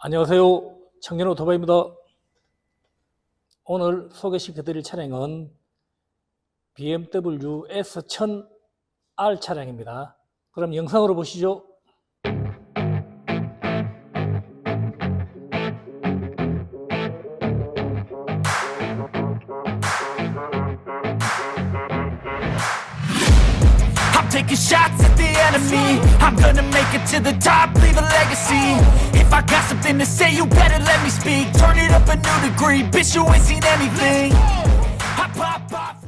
안녕하세요. 청년 오토바이입니다. 오늘 소개시켜 드릴 차량은 BMW S1000R 차량입니다. 그럼 영상으로 보시죠. Taking shots at the enemy. I'm gonna make it to the top, leave a legacy. If I got something to say, you better let me speak. Turn it up a new degree, bitch, you ain't seen anything. I pop off.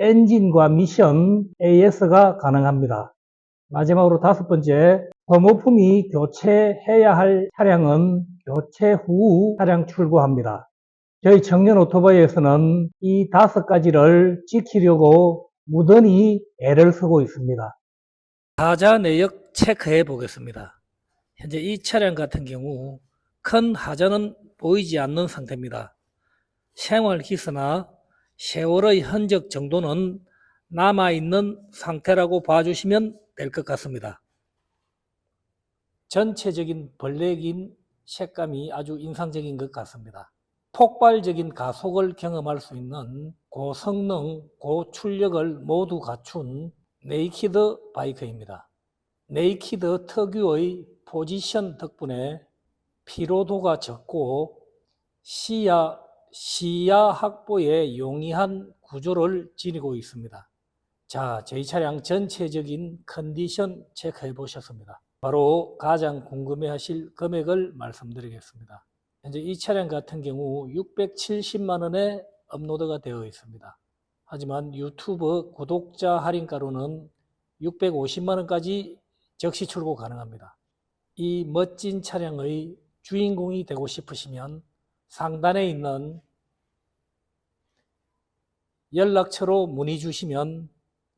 엔진과 미션 AS가 가능합니다. 마지막으로 다섯 번째, 소모품이 교체해야 할 차량은 교체 후 차량 출고합니다. 저희 청년 오토바이에서는 이 다섯 가지를 지키려고 무던히 애를 쓰고 있습니다. 하자 내역 체크해 보겠습니다. 현재 이 차량 같은 경우 큰 하자는 보이지 않는 상태입니다. 생활 기스나 세월의 흔적 정도는 남아있는 상태라고 봐주시면 될 것 같습니다. 전체적인 블랙인 색감이 아주 인상적인 것 같습니다. 폭발적인 가속을 경험할 수 있는 고성능, 고출력을 모두 갖춘 네이키드 바이크입니다. 네이키드 특유의 포지션 덕분에 피로도가 적고 시야, 시야 확보에 용이한 구조를 지니고 있습니다. 자, 저희 차량 전체적인 컨디션 체크해 보셨습니다. 바로 가장 궁금해 하실 금액을 말씀드리겠습니다. 현재 이 차량 같은 경우 670만 원에 업로드가 되어 있습니다. 하지만 유튜브 구독자 할인가로는 650만 원까지 즉시 출고 가능합니다. 이 멋진 차량의 주인공이 되고 싶으시면 상단에 있는 연락처로 문의 주시면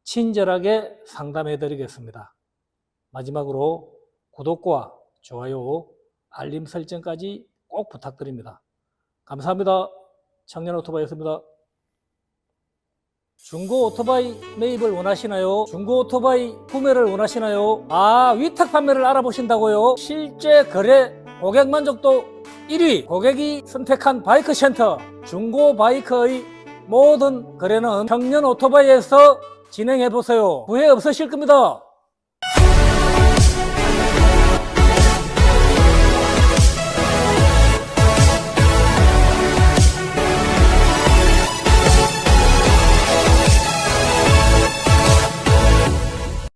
친절하게 상담해 드리겠습니다. 마지막으로 구독과 좋아요, 알림 설정까지 꼭 부탁드립니다. 감사합니다. 청년 오토바이였습니다. 중고 오토바이 매입을 원하시나요? 중고 오토바이 구매를 원하시나요? 아, 위탁 판매를 알아보신다고요? 실제 거래 고객 만족도 1위 고객이 선택한 바이크 센터 중고 바이크의 모든 거래는 평년 오토바이에서 진행해 보세요. 후회 없으실 겁니다.